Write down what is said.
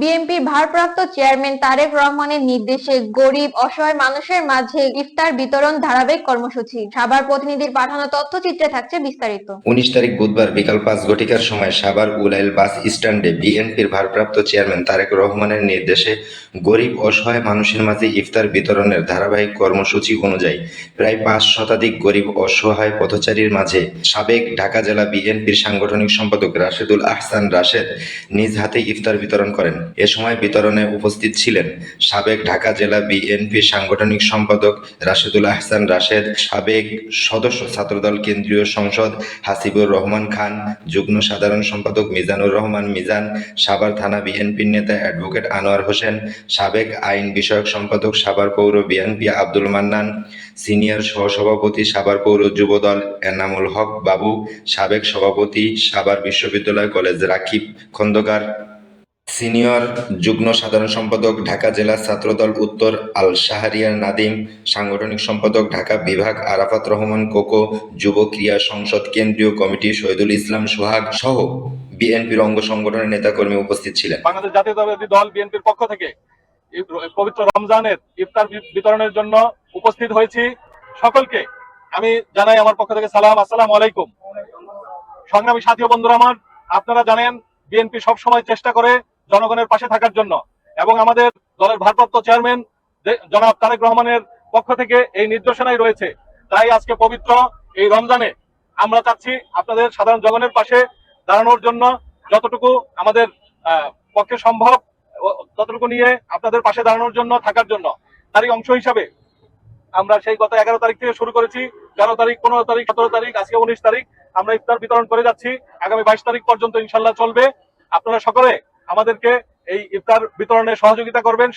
বিএনপির ভারপ্রাপ্ত চেয়ারম্যান তারেক রহমানের নির্দেশে গরিব, অসহায় মানুষের মাঝে ইফতার বিতরণ ধারাবাহিক কর্মসূচি। সাভার প্রতিনিধির পাঠানো তথ্যচিত্রে থাকছে বিস্তারিত। উনিশ তারিখ বুধবার বিকাল পাঁচ ঘটিকার সময় সাভার উলাইল বাস স্ট্যান্ডে বিএনপির ভারপ্রাপ্ত চেয়ারম্যান তারেক রহমানের নির্দেশে গরিব, অসহায় মানুষের মাঝে ইফতার বিতরণের ধারাবাহিক কর্মসূচি অনুযায়ী প্রায় পাঁচ শতাধিক গরিব, অসহায় পথচারীর মাঝে সাবেক ঢাকা জেলা বিএনপির সাংগঠনিক সম্পাদক রাশেদুল আহসান রাশেদ নিজ হাতে ইফতার বিতরণ করেন। এ সময় বিতরণে উপস্থিত ছিলেন সাবেক ঢাকা জেলা বিএনপি সাংগঠনিক সম্পাদক রাশেদুল আহসান রাশেদ, সাবেক সদস্য ছাত্রদল কেন্দ্রীয় সংসদ হাসিবুর রহমান খান, যুগ্ম সাধারণ সম্পাদক মিজানুর রহমান মিজান, সাভার থানা বিএনপির নেতা অ্যাডভোকেট আনোয়ার হোসেন, সাবেক আইন বিষয়ক সম্পাদক সাভার পৌর বিএনপি আব্দুল মান্নান, সিনিয়র সহসভাপতি সাভার পৌর যুবদল এনামুল হক বাবু, সাবেক সভাপতি সাভার বিশ্ববিদ্যালয় কলেজ রাকিব খন্দকার। সিনিয়র যুগ্ম সাধারণ সম্পাদক ঢাকা জেলা ছাত্রদল উত্তর আল শাহরিয়ার নাদিম, সাংগঠনিক সম্পাদক ঢাকা বিভাগ আরাফাত রহমান কোকো, যুব ক্রিয়া সংসদ কেন্দ্রীয় কমিটি শহীদুল ইসলাম সোহাগ সহ বিএনপির অঙ্গ সংগঠনের নেতাকর্মী উপস্থিত ছিলেন। বাংলাদেশ জাতীয়তাবাদী দল বিএনপির পক্ষ থেকে পবিত্র রমজানের ইফতার বিতরণের জন্য উপস্থিত হয়েছি। সকলকে আমি জানাই আমার পক্ষ থেকে সালাম। আসসালাম আলাইকুম। সংগ্রামী সাথী বন্ধুরা আমার, আপনারা জানেন, বিএনপি সবসময় চেষ্টা করে জনগণের পাশে থাকার জন্য। এবং আমাদের দলের ভারপ্রাপ্ত চেয়ারম্যান জনাব তারেক রহমানের পক্ষ থেকে এই নির্দেশনাই রয়েছে। তাই আজকে পবিত্র এই রমজানে আমরা চাচ্ছি আপনাদের সাধারণ জনগণের পাশে দাঁড়ানোর জন্য যতটুকু আমাদের পক্ষে সম্ভব ততটুকু নিয়ে আপনাদের পাশে দাঁড়ানোর জন্য, থাকার জন্য। তারই অংশ হিসাবে আমরা সেই গত এগারো তারিখ থেকে শুরু করেছি। তেরো তারিখ, পনেরো তারিখ, সতেরো তারিখ, আজকে উনিশ তারিখ আমরা ইফতার বিতরণ করে যাচ্ছি। আগামী বাইশ তারিখ পর্যন্ত ইনশাল্লাহ চলবে। আপনারা সকলে আমাদেরকে এই ইফতার বিতরণে সহযোগিতা করবেন।